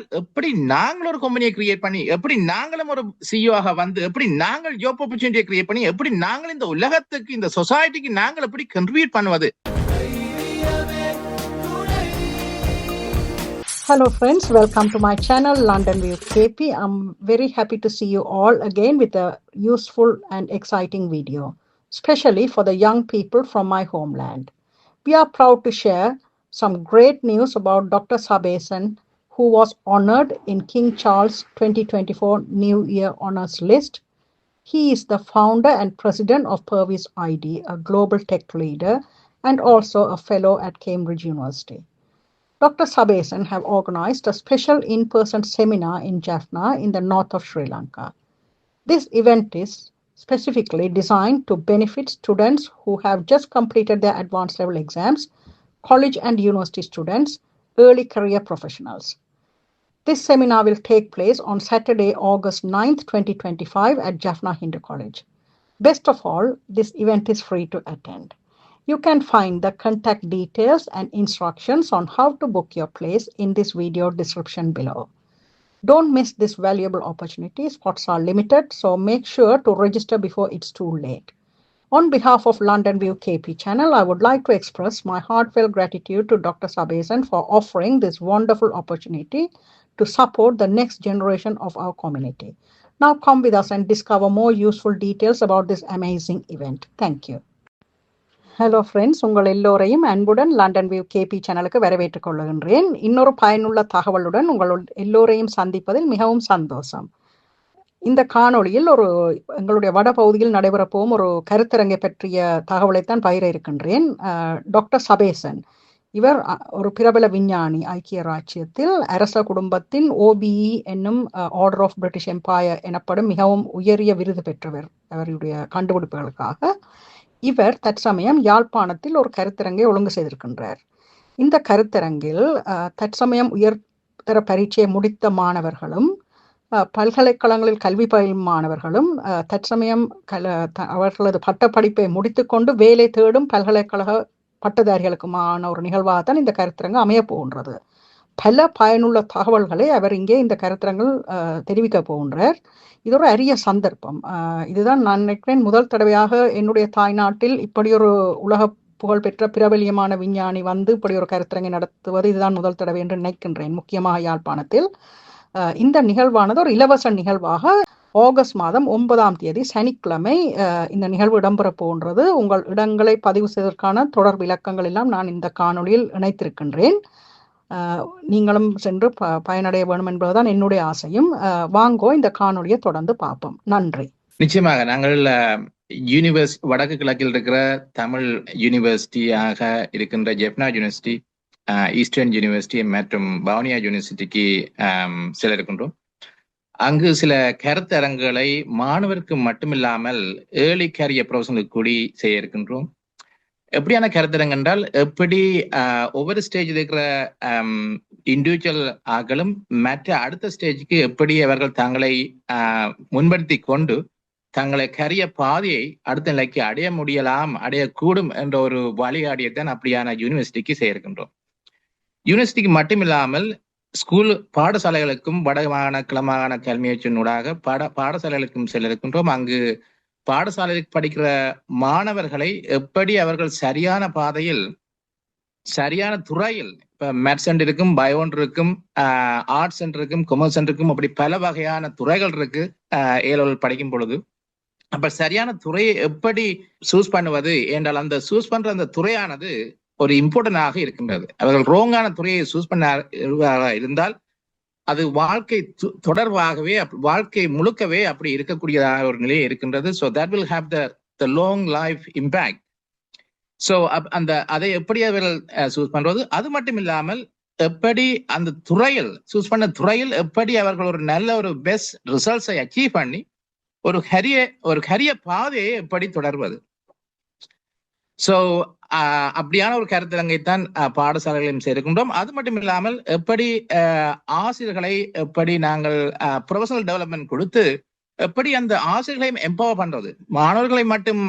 என்றால் எப்படி நாங்கள் ஒரு கம்பெனியை கிரியேட் பண்ணி எப்படி நாங்களும் ஒரு சிஇஓ ஆக வந்து எப்படி நாங்கள் ஜாப் ஆப்பர்ச்சுனிட்டியை கிரியேட் பண்ணி எப்படி நாங்கள் இந்த உலகத்துக்கு இந்த சொசைட்டிக்கு நாங்கள் எப்படி கண்ட்ரிபியூட் பண்ணுவது Hello friends, welcome to my channel London View KP. I'm very happy to see you all again with a useful and exciting video, especially for the young people from my homeland. We are proud to share some great news about Dr. Sabesan, who was honored in King Charles 2024 New Year Honors List. He is the founder and president of Purvis ID, a global tech leader, and also a fellow at Cambridge University. Dr. Sabesan have organized a special in-person seminar in Jaffna in the north of Sri Lanka. This event is specifically designed to benefit students who have just completed their advanced level exams, college and university students, early career professionals. This seminar will take place on Saturday, August 9th, 2025 at Jaffna Hindu College. Best of all, this event is free to attend. You can find the contact details and instructions on how to book your place in this video description below. Don't miss this valuable opportunity. Spots are limited, so make sure to register before it's too late. On behalf of London View KP channel, I would like to express my heartfelt gratitude to Dr. Sabesan for offering this wonderful opportunity to support the next generation of our community. Now come with us and discover more useful details about this amazing event. Thank you. Hello friends உங்கள் எல்லோரையும் அன்புடன் London View KP சேனலுக்கு வரவேற்றுக் கொள்கின்றேன் இன்னொரு பயனுள்ள தகவலுடன் உங்கள் எல்லோரையும் சந்திப்பதில் மிகவும் சந்தோஷம் இந்த காணொளியில் ஒரு எங்களுடைய வட பகுதியில் நடைபெறப்போகும் ஒரு கருத்தரங்கை பற்றிய தகவலைத்தான் பயிர இருக்கின்றேன். டாக்டர் சபேசன். இவர் ஒரு பிரபல விஞ்ஞானி ஐக்கிய ராச்சியத்தில் அரச குடும்பத்தின் ஓபிஇ என்னும் ஆர்டர் ஆஃப் பிரிட்டிஷ் எம்பையர் எனப்படும் மிகவும் உயரிய விருது பெற்றவர். அவருடைய கண்டுபிடிப்புகளுக்காக இவர் தற்சமயம் யாழ்ப்பாணத்தில் ஒரு கருத்தரங்கை ஒழுங்கு செய்திருக்கின்றார். இந்த கருத்தரங்கில் தற்சமயம் உயர்தர பரீட்சையை முடித்த மாணவர்களும் பல்கலைக்கழகங்களில் கல்வி பயிலும் மாணவர்களும் தற்சமயம் கல அவர்களது பட்டப்படிப்பை முடித்துக்கொண்டு வேலை தேடும் பல்கலைக்கழக பட்டதாரிகளுக்குமான ஒரு நிகழ்வாக தான் இந்த கருத்தரங்கு அமைய போகின்றது. பல பயனுள்ள தகவல்களை அவர் இங்கே இந்த கருத்தரங்கள் தெரிவிக்க போகின்றார். இது ஒரு அரிய சந்தர்ப்பம். இதுதான் நான் நினைக்கிறேன் முதல் தடவையாக என்னுடைய தாய்நாட்டில் இப்படி ஒரு உலக புகழ்பெற்ற பிரபலியமான விஞ்ஞானி வந்து இப்படி ஒரு கருத்தரங்கை நடத்துவது. இதுதான் முதல் தடவை என்று நினைக்கின்றேன் முக்கியமாக யாழ்ப்பாணத்தில். இந்த நிகழ்வானது ஒரு இலவச நிகழ்வாக ஆகஸ்ட் மாதம் ஒன்பதாம் தேதி சனிக்கிழமை இந்த நிகழ்வு இடம்பெற போன்றது உங்கள் இடங்களை பதிவு செய்வதற்கான தொடர் விளக்கங்கள் எல்லாம் நான் இந்த காணொலியில் இணைத்திருக்கின்றேன். நீங்களும் சென்று ப பயனடைய வேணும் என்பதுதான் என்னுடைய ஆசையும். வாங்கோ இந்த காணொலியை தொடர்ந்து பார்ப்போம். நன்றி. நிச்சயமாக நாங்கள் யூனிவர்ஸ் வடக்கு கிழக்கில் இருக்கிற தமிழ் யூனிவர்சிட்டியாக இருக்கின்ற ஜெப்னா யூனிவர்சிட்டி ஈஸ்டர்ன் யூனிவர்சிட்டி மற்றும் பவுனியா யூனிவர்சிட்டிக்கு செல்ல இருக்கின்றோம் அங்கு சில கருத்தரங்குகளை மாணவருக்கு மட்டுமில்லாமல் ஏர்லி கேரியர் ப்ரொஃபஷனுக்கு கூடி செய்ய இருக்கின்றோம் எப்படியான கருத்தரங்கு என்றால் எப்படி ஒவ்வொரு ஸ்டேஜ் இருக்கிற இண்டிவிஜுவல் ஆக்களும் மற்ற அடுத்த ஸ்டேஜுக்கு எப்படி அவர்கள் தங்களை முன்படுத்தி கொண்டு தங்களை கரிய பாதையை அடுத்த நிலைக்கு அடைய முடியலாம் அடையக்கூடும் என்ற ஒரு வழிகாடியத்தான் அப்படியான யூனிவர்சிட்டிக்கு செய்யிருக்கின்றோம். யூனிவர்சிட்டிக்கு மட்டுமில்லாமல் ஸ்கூல் பாடசாலைகளுக்கும் வடமாகாண கிளமாகாண கல்வியற்றினூடாக பாட பாடசாலைகளுக்கும் செல்ல இருக்கின்றோம் அங்கு பாடசாலைக்கு படிக்கிற மாணவர்களை எப்படி அவர்கள் சரியான பாதையில் சரியான துறையில் இப்போ மேத்ஸ் சென்டர் இருக்கும் பயோன் இருக்கும் ஆர்ட்ஸ் சென்டர் இருக்கும் கொமர்ஸ் சென்டர் இருக்கும் அப்படி பல வகையான துறைகள் இருக்கு ஏழவர்கள் படிக்கும் பொழுது. அப்ப சரியான துறையை எப்படி சூஸ் பண்ணுவது என்றால் அந்த சூஸ் பண்ற அந்த துறையானது ஒரு இம்பார்ட்டன்டாக இருக்கின்றது. அவர்கள் ரோங்கான துறையை சூஸ் பண்ண இருந்தால் அது வாழ்க்கை தொடர்பாகவே வாழ்க்கை முழுக்கவே அப்படி இருக்கக்கூடியதாக ஒரு நிலை இருக்கின்றது. So that will have the the long life impact so அந்த அதை எப்படி அவர்கள் சூஸ் பண்றது? அது மட்டும் இல்லாமல் எப்படி அந்த துறையில் சூஸ் பண்ண துறையில் எப்படி அவர்கள் ஒரு நல்ல ஒரு பெஸ்ட் ரிசல்ட்ஸை அச்சீவ் பண்ணி ஒரு ஹரிய ஒரு ஹரிய பாதையை எப்படி தொடர்வது? ஸோ அப்படியான ஒரு கருத்தரங்கைத்தான் பாடசாலைகளையும் சேர்க்கின்றோம். அது மட்டும் இல்லாமல் எப்படி ஆசிரியர்களை எப்படி நாங்கள் ப்ரொஃபஷனல் டெவலப்மெண்ட் கொடுத்து எப்படி அந்த ஆசிரியர்களையும் எம்பவர் பண்றது? மாணவர்களை மட்டும்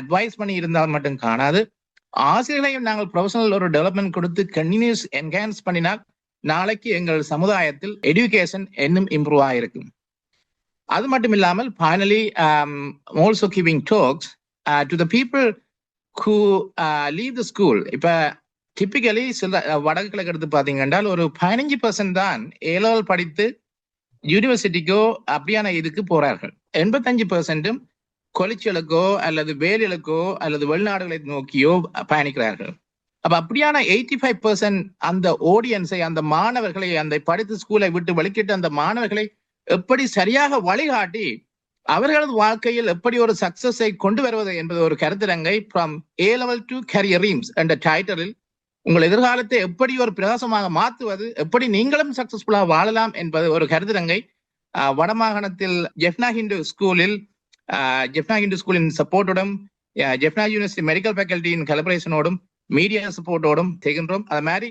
அட்வைஸ் பண்ணி இருந்தால் மட்டும் காணாது. ஆசிரியர்களையும் நாங்கள் ப்ரொஃபஷனல் ஒரு டெவலப்மெண்ட் கொடுத்து கண்டினியூஸ் என்ஹான்ஸ் பண்ணினால் நாளைக்கு எங்கள் சமுதாயத்தில் எடுகேஷன் இன்னும் இம்ப்ரூவ் ஆயிருக்கும். அது மட்டும் இல்லாமல் finally also giving talks to the people who leave the school இப்ப டிப்பிக்கலி சில uh, வடக்கு கிழக்கு எடுத்து பாத்தீங்கன்னா ஒரு பதினஞ்சு பர்சன்ட் தான் ஏலோல் படித்து யூனிவர்சிட்டிக்கோ அப்படியான இதுக்கு போறார்கள். எண்பத்தஞ்சு பர்சன்ட்டும் கொலிச்சலுக்கோ அல்லது வேலிகளுக்கோ அல்லது வெளிநாடுகளை நோக்கியோ பயணிக்கிறார்கள். அப்ப அப்படியான எயிட்டி ஃபைவ் பர்சன்ட் அந்த ஆடியன்ஸை அந்த மாணவர்களை அந்த படித்த ஸ்கூலை விட்டு வெளிக்கிட்டு அந்த மாணவர்களை எப்படி சரியாக வழிகாட்டி அவர்களது வாழ்க்கையில் எப்படி ஒரு சக்சஸை கொண்டு வருவது என்பது ஒரு கருத்தரங்கை from A level to career dreams என்ற டைட்டலில் உங்கள் எதிர்காலத்தை எப்படி ஒரு பிரகாசமாக மாற்றுவது எப்படி நீங்களும் சக்சஸ்ஃபுல்லாக வாழலாம் என்பது ஒரு கருத்தரங்கை ஆஹ், வடமாகாணத்தில் ஜெஃப்னா ஹிந்து ஸ்கூலில் ஜெஃப்னா ஹிந்து ஸ்கூலின் சப்போர்ட்டோடும் ஜெஃப்னா யூனிவர்சிட்டி மெடிக்கல் ஃபேக்கல்ட்டியின் கலபரேஷனோடும் மீடியா சப்போர்ட்டோடும் செய்கின்றோம். அது மாதிரி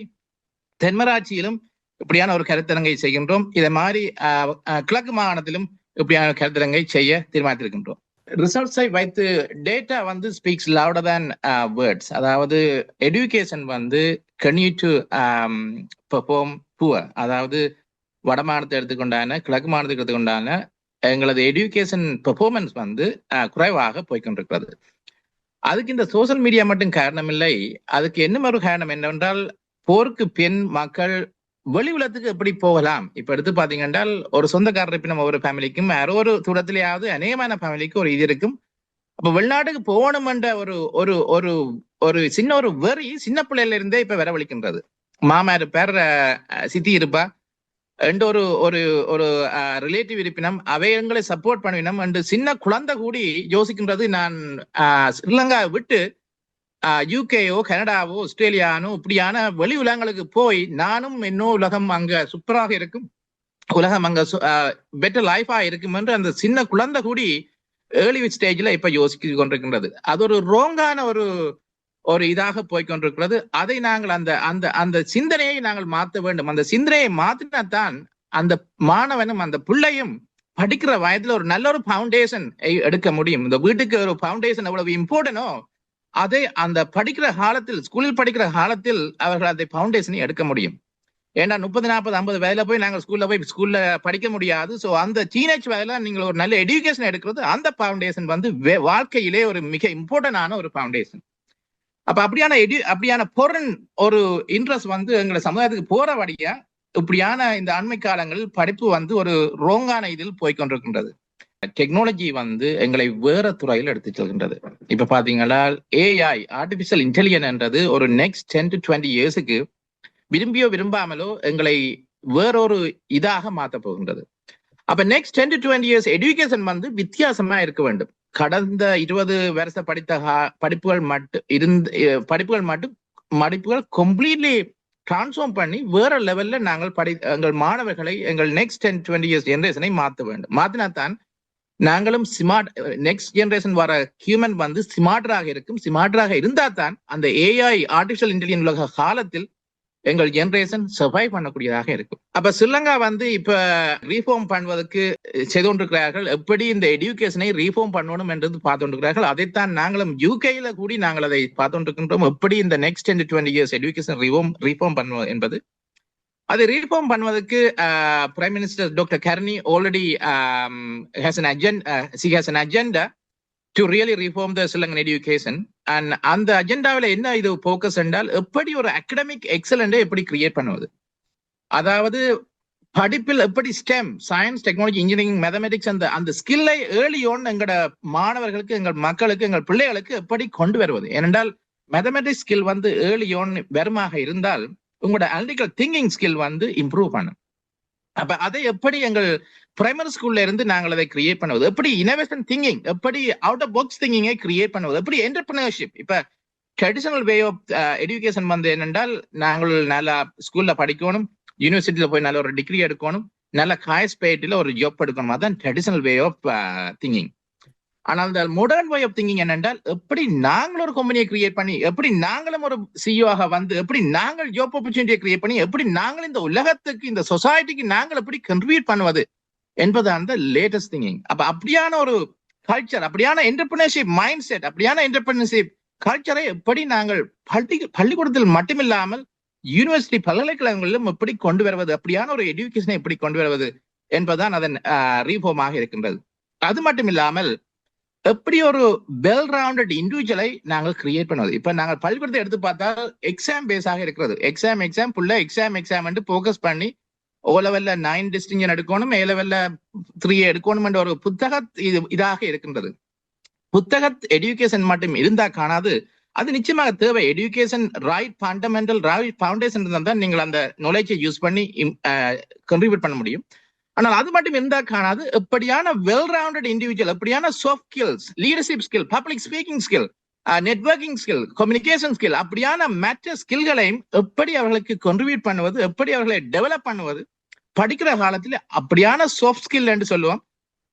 தென்மராட்சியிலும் இப்படியான ஒரு கருத்தரங்கை செய்கின்றோம். இதை மாதிரி ஆஹ், கிழக்கு மாகாணத்திலும் இப்படியான கருத்தரங்கை செய்ய தீர்மானித்திருக்கின்றோம். ரிசல்ட்ஸை வைத்து டேட்டா வந்து ஸ்பீக்ஸ் லவுடர் தேன் வேர்ட்ஸ் அதாவது எடுகேஷன் வந்து கன்யூ டு பெர்ஃபார்ம் புவர் அதாவது வட மாநிலத்தை எடுத்துக்கொண்டான கிழக்கு மாநிலத்தை எடுத்துக்கொண்டான எங்களது எடுகேஷன் பெர்ஃபார்மன்ஸ் வந்து ஆஹ், குறைவாக போய்க்கொண்டிருக்கிறது. அதுக்கு இந்த சோஷியல் மீடியா மட்டும் காரணம் இல்லை அதுக்கு என்ன ஒரு காரணம் என்னவென்றால் போருக்கு பின் மக்கள் வெளி உலகத்துக்கு எப்படி போகலாம்? இப்ப எடுத்து பாத்தீங்கன்னா ஒரு சொந்தக்காரர் இருப்பினம் ஒரு ஃபேமிலிக்கும் யாரோ ஒரு தூரத்திலேயாவது அநேகமான ஃபேமிலிக்கு ஒரு இது இருக்கும். அப்ப வெளிநாட்டுக்கு போகணும் என்ற ஒரு ஒரு ஒரு ஒரு சின்ன ஒரு வெறி சின்ன பிள்ளையில இருந்தே இப்ப வரவழிக்கின்றது. மாமா இருப்பார் சித்தி இருப்பா. என்ற ஒரு ஒரு ஒரு ரிலேட்டிவ் இருப்பினம் அவையங்களை சப்போர்ட் பண்ணினோம் என்று சின்ன குழந்தை கூடி யோசிக்கின்றது நான் ஸ்ரீலங்கா விட்டு யூகேயோ கனடாவோ ஆஸ்திரேலியானோ இப்படியான வெளி உலகங்களுக்கு போய் நானும் இன்னும் உலகம் அங்க சூப்பராக இருக்கும். உலகம் அங்க பெட்டர் லைஃபா இருக்கும் என்று அந்த சின்ன குழந்தை கூடி ஏர்லி ஸ்டேஜ்ல இப்ப யோசிக்க கொண்டிருக்கின்றது. அது ஒரு ரோங்கான ஒரு ஒரு இதாக போய்கொண்டிருக்கிறது அதை நாங்கள் அந்த அந்த அந்த சிந்தனையை நாங்கள் மாற்ற வேண்டும். அந்த சிந்தனையை மாத்தினா தான் அந்த மாணவனும் அந்த பிள்ளையும் படிக்கிற வயதுல ஒரு நல்ல ஒரு ஃபவுண்டேஷன் எடுக்க முடியும். இந்த வீட்டுக்கு ஒரு ஃபவுண்டேஷன் எவ்வளவு இம்பார்ட்டனோ அதை அந்த படிக்கிற காலத்தில் ஸ்கூலில் படிக்கிற காலத்தில் அவர்கள் அதை ஃபவுண்டேஷனை எடுக்க முடியும். ஏன்னா முப்பது நாற்பது ஐம்பது வயதுல போய் நாங்கள் ஸ்கூல்ல போய் ஸ்கூல்ல படிக்க முடியாது. ஸோ அந்த டீனேஜ் வயதுல நீங்கள் ஒரு நல்ல எஜுகேஷன் எடுக்கிறது அந்த ஃபவுண்டேஷன் வந்து வாழ்க்கையிலே ஒரு மிக இம்பார்ட்டன்டான ஒரு ஃபவுண்டேஷன் அப்ப அப்படியான எடு அப்படியான பொருள் ஒரு இன்ட்ரெஸ்ட் வந்து எங்களை சமுதாயத்துக்கு போற வழியா இப்படியான இந்த அண்மை காலங்களில் படிப்பு வந்து ஒரு ரோங்கான இதில் போய்க்கொண்டிருக்கின்றது டெக்னாலஜி வந்து எங்களை வேற துறையில் எடுத்து செல்கின்றது. இப்ப பாத்தீங்கன்னா ஏஐ ஆர்டிபிஷியல் இன்டெலிஜென்ஸ் என்றது ஒரு நெக்ஸ்ட் டென் டு டுவெண்ட்டி இயர்ஸுக்கு விரும்பியோ விரும்பாமலோ எங்களை வேறொரு இதாக மாற்ற போகின்றது. அப்ப next ten to twenty years education வந்து வித்தியாசமா இருக்க வேண்டும். கடந்த இருபது வருஷ படித்த கா- படிப்புகள் மட்டும் இருந்து படிப்புகள் மட்டும் படிப்புகள் கம்ப்ளீட்லி டிரான்ஸ்ஃபார்ம் பண்ணி வேற லெவல்ல நாங்கள் படி எங்கள் மாணவர்களை எங்கள் நெக்ஸ்ட் டென் டுவெண்ட்டி இயர்ஸ் ஜென்ரேஷனை மாற்ற வேண்டும். மாத்தினா தான் நாங்களும் ஸ்மார்ட் நெக்ஸ்ட் ஜெனரேஷன் வர ஹியூமன் வந்து ஸ்மார்டராக இருக்கும். ஸ்மார்டராக இருந்தா தான் அந்த ஏஐ ஆர்டிபிஷியல் இன்டெலிஜென்ஸ் உலக காலத்தில் எங்கள் ஜெனரேஷன் சர்வைவ் பண்ணக்கூடியதாக இருக்கும். அப்ப ஸ்ரீலங்கா வந்து இப்ப ரீஃபார்ம் பண்ணுவதற்கு செய்து கொண்டிருக்கிறார்கள் எப்படி இந்த எடுகேஷனை ரீஃபார்ம் பண்ணணும் என்றது பார்த்து கொண்டிருக்கிறார்கள் அதைத்தான் நாங்களும் யூகேல கூடி நாங்கள் அதை பார்த்து கொண்டிருக்கின்றோம் எப்படி இந்த next ten twenty years education reform reform பண்ணுவோம் என்பது அதை ரீஃபார்ம் பண்ணுவதற்கு prime minister doctor Harini already has an agenda she has an agenda to really reform the Sri Lankan education and அந்த அஜெண்டாவில் என்ன இது ஃபோக்கஸ் என்றால் எப்படி ஒரு அகடமிக் எக்ஸலண்டை எப்படி கிரியேட் பண்ணுவது? அதாவது படிப்பில் எப்படி STEM science technology engineering mathematics அந்த அந்த ஸ்கில்லை ஏர்லி ஒன் எங்களோட மாணவர்களுக்கு எங்கள் மக்களுக்கு எங்கள் பிள்ளைகளுக்கு எப்படி கொண்டு வருவது? ஏனென்றால் மேத்தமெட்டிக்ஸ் ஸ்கில் வந்து ஏர்லி வெறுமாக இருந்தால் உங்களோட அனலிட்டிக்கல் திங்கிங் ஸ்கில் வந்து இம்ப்ரூவ் பண்ணும். அப்ப அதை எப்படி எங்கள் பிரைமரி ஸ்கூல்ல இருந்து நாங்கள் அதை கிரியேட் பண்ணுவது? எப்படி இனோவேஷன் திங்கிங் எப்படி அவுட் ஆஃப் பாக்ஸ் திங்கிங்கை கிரியேட் பண்ணுவது? எப்படி என்டர்பிரினர்ஷிப் இப்ப ட்ரெடிஷனல் வே ஆஃப் எஜுகேஷன் வந்து என்னென்றால் நாங்கள் நல்லா ஸ்கூல்ல படிக்கணும் யூனிவர்சிட்டியில போய் நல்ல ஒரு டிகிரி எடுக்கணும் நல்ல காயஸ்பேட்டில் ஒரு ஜாப் எடுக்கணும். அதான் ட்ரெடிஷனல் வே ஆஃப் திங்கிங் ஆனால் இந்த மாடர்ன் வே ஆஃப் திங்கிங் என்னென்றால் எப்படி நாங்களும் ஒரு கம்பெனியை கிரியேட் பண்ணி எப்படி நாங்களும் ஒரு சிஇஓவாக வந்து எப்படி நாங்கள் ஜாப் ஆப்பர்ச்சுனிட்டியை கிரியேட் பண்ணி எப்படி நாங்கள் இந்த உலகத்துக்கு இந்த சொசைட்டிக்கு நாங்கள் எப்படி கன்ட்ரிபியூட் பண்ணுவது என்பது அந்த லேட்டஸ்ட் திங்கிங் அப்ப அப்படியான ஒரு கல்ச்சர் அப்படியான என்டர்பிரினர்ஷிப் மைண்ட் செட் அப்படியான என்டர்பிரினர்ஷிப் கல்ச்சரை எப்படி நாங்கள் பள்ளி பள்ளிக்கூடத்தில் மட்டுமில்லாமல் யூனிவர்சிட்டி பல்கலைக்கழகங்களிலும் எப்படி கொண்டு வருவது அப்படியான ஒரு எஜுகேஷனை எப்படி கொண்டு வருவது என்பதுதான் அதன் ரீஃபார்மாக இருக்கின்றது. அது மட்டும் இல்லாமல் எப்படி ஒரு வெல் ரவுண்டட் இண்டிவிஜுவலை நாங்கள் கிரியேட் பண்ணுவது? இப்ப நாங்கள் பள்ளிக்கூடத்தை எடுத்து பார்த்தால் எக்ஸாம் பேஸாக இருக்கிறது. எக்ஸாம் எக்ஸாம் புள்ள எக்ஸாம் எக்ஸாம் போக்கஸ் பண்ணி ஓ லெவல்ல நைன் டிஸ்டிங்ஷன் எடுக்கணும் ஏ லெவல்ல த்ரீ எடுக்கணும் என்ற ஒரு புத்தக இது இதாக இருக்கின்றது. புத்தக எடுக்கேஷன் மட்டும் இருந்தா காணாது. அது நிச்சயமாக தேவை. Education right fundamental right foundation இருந்தால் தான் நீங்கள் அந்த நாலேஜை யூஸ் பண்ணி கண்ட்ரிபியூட் பண்ண முடியும். ஆனால் அது மட்டும் இருந்தா காணாது. எப்படியான வெல் ரவுண்டட் இண்டிவிஜுவல் எப்படியான soft skills leadership skill public speaking skill networking skill communication skill அப்படியான மற்ற ஸ்கில்களையும் எப்படி அவர்களுக்கு கான்ட்ரிபியூட் பண்ணுவது எப்படி அவர்களை டெவலப் பண்ணுவது படிக்கிற காலத்தில் அப்படியான சாஃப்ட் ஸ்கில் என்று சொல்லுவோம்.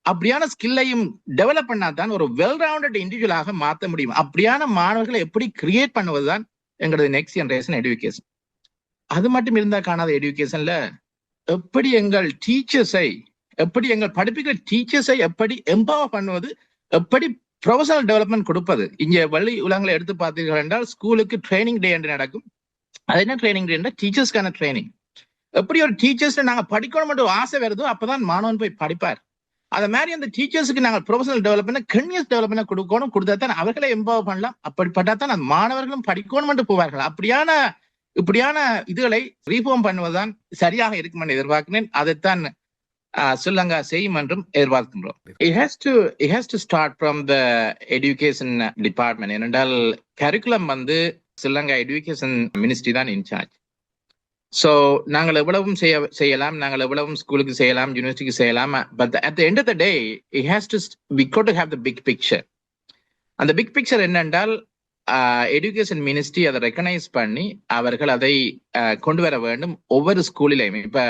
அப்படியான ஸ்கில்லையும் டெவலப் பண்ணாதான் ஒரு வெல் ரவுண்டட் இண்டிவிஜுவலாக மாற்ற முடியும். அப்படியான மாணவர்களை எப்படி கிரியேட் பண்ணுவதுதான் எங்களது நெக்ஸ்ட் ஜெனரேஷன் எடுக்கேஷன் அது மட்டும் இருந்தா காணாத எடுக்கேஷன்ல எப்படி எங்கள் டீச்சர்ஸை எப்படி எங்கள் படிப்புகிற டீச்சர்ஸை எப்படி எம்பவர் பண்ணுவது எப்படி ப்ரொஃபஷனல் டெவலப்மெண்ட் கொடுப்பது? இங்கே வள்ளி உலகங்களை எடுத்து பார்த்தீர்கள் என்றால் ஸ்கூலுக்கு ட்ரைனிங் டே என்று நடக்கும். அது என்ன ட்ரைனிங் டே டீச்சர்ஸ்க்கான ட்ரைனிங் எப்படி ஒரு டீச்சர்ஸ் நாங்க படிக்கணும் மட்டும் ஆசை வருதோ அப்பதான் மாணவன் போய் படிப்பார். அதை மாதிரி அந்த டீச்சர்ஸுக்கு நாங்கள் ப்ரொஃபஷனல் டெவலப்மெண்ட் கன்வியஸ் டெவலப்மெண்ட் கொடுக்கணும் கொடுத்தா தான் அவர்களை எம்பவர் பண்ணலாம். அப்படிப்பட்டா தான் மாணவர்களும் படிக்கணும் மட்டும் போவார்கள். அப்படியான இப்படியான இதுகளை ரீஃபார்ம் பண்ணுவதுதான் சரியாக இருக்கும் என்று எதிர்பார்க்கிறேன். அதைத்தான் ஸ்ரீலங்கா செய்யும் என்றும் எதிர்பார்க்கின்றோம். It has to it has to start from the education department ஏனென்றால் கரிக்குலம் வந்து ஸ்ரீலங்கா எஜுகேஷன் மினிஸ்ட்ரி தான் இன்சார்ஜ் ஸோ நாங்கள் எவ்வளவும் செய்ய செய்யலாம் நாங்கள் எவ்வளவும் ஸ்கூலுக்கு செய்யலாம் யூனிவர்சிட்டிக்கு செய்யலாம் but at the end of the day it has to we got to have the big picture அந்த பிக் பிக்சர் என்னென்றால் எஜுகேஷன் மினிஸ்ட்ரி அதை ரெக்கனைஸ் பண்ணி அவர்கள் அதை கொண்டு வர வேண்டும். ஒவ்வொரு ஸ்கூலிலையும் இப்ப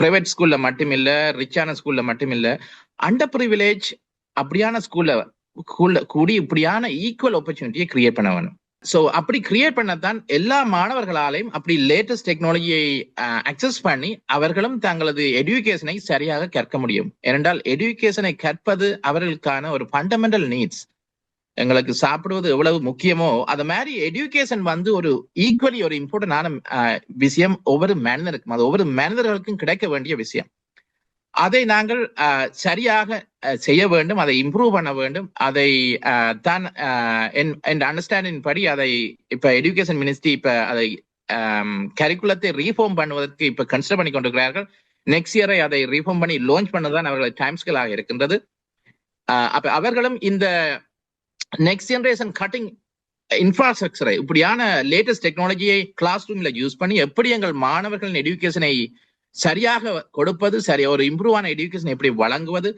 பிரைவேட் ஸ்கூல்ல மட்டும் இல்ல ரிச்சான ஸ்கூல்ல மட்டும் இல்ல அண்டர் ப்ரிவிலேஜ் அப்படியான ஸ்கூல்ல ஸ்கூல்ல கூடி இப்படியான ஈக்குவல் ஆப்பர்ச்சுனிட்டியை கிரியேட் பண்ண வேணும். ஸோ அப்படி கிரியேட் பண்ணத்தான் எல்லா மாணவர்களாலையும் அப்படி லேட்டஸ்ட் டெக்னாலஜியை அக்சஸ் பண்ணி அவர்களும் தங்களது எஜுகேஷனை சரியாக கற்க முடியும். ஏனென்றால் எஜுகேஷனை கற்பது அவர்களுக்கான ஒரு ஃபண்டமெண்டல் நீட்ஸ் எங்களுக்கு சாப்பிடுவது எவ்வளவு முக்கியமோ அது மாதிரி எஜுகேஷன் வந்து ஒரு ஈக்குவலி ஒரு இம்பார்ட்டன்டான விஷயம் ஒவ்வொரு மனிதனுக்கும் அது ஒவ்வொரு மனிதர்களுக்கும் கிடைக்க வேண்டிய விஷயம். அதை நாங்கள் சரியாக செய்ய வேண்டும் அதை இம்ப்ரூவ் பண்ண வேண்டும் அதை தான் என் அண்டர்ஸ்டாண்டிங் படி அதை இப்ப எஜுகேஷன் மினிஸ்ட்ரி இப்ப அதை கரிக்குலத்தை ரீஃபார்ம் பண்ணுவதற்கு இப்ப கன்சிடர் பண்ணி கொண்டிருக்கிறார்கள். நெக்ஸ்ட் இயரை அதை ரீஃபார்ம் பண்ணி லான்ச் பண்ணதான் அவர்கள் டைம்ஸ்களாக இருக்கின்றது. அப்ப அவர்களும் இந்த நெக்ஸ்ட் ஜென்ரேஷன் கட்டிங் இன்ஃப்ராஸ்ட்ரக்சரை இப்படியான லேட்டஸ்ட் டெக்னாலஜியை கிளாஸ் ரூம்ல யூஸ் பண்ணி எப்படி எங்கள் மாணவர்களின் எடுகேஷனை சரியாக கொடுப்பது சரி ஒரு இம்ப்ரூவான எடுகேஷன் எப்படி வழங்குவது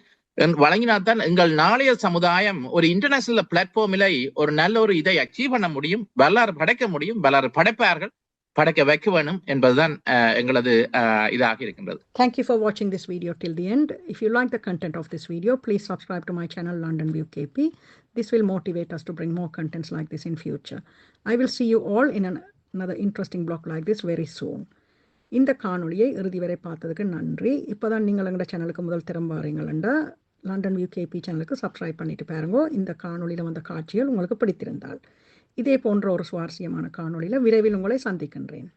வழங்கினால்தான் எங்கள் நாளைய சமுதாயம் ஒரு இன்டர்நேஷனல் பிளாட்ஃபார்மில் ஒரு நல்ல ஒரு இதை அச்சீவ் பண்ண முடியும் வல்லாறு படைக்க முடியும் வல்லாறு படைப்பார்கள் படைக்க வைக்க வேணும் என்பதுதான் எங்களது இதாக இருக்கின்றது Thank you for watching this video till the end. If you like the content of this video, please subscribe to my channel London View KP. This will motivate us to bring more contents like this in future. I will see you all in an, another interesting blog like this very soon. இந்த காணொளியை இறுதி வரை பார்த்ததுக்கு நன்றி இப்போதான் நீங்கள் எங்களோட சேனலுக்கு முதல் திறம்ப வரீங்களா லண்டன் வியூ கேபி சேனலுக்கு சப்ஸ்கிரைப் பண்ணிட்டு பாருங்க இந்த காணொளியில் வந்த காட்சிகள் உங்களுக்கு பிடித்திருந்தால் இதே போன்ற ஒரு சுவாரஸ்யமான காணொளியில் விரைவில் உங்களை சந்திக்கின்றேன்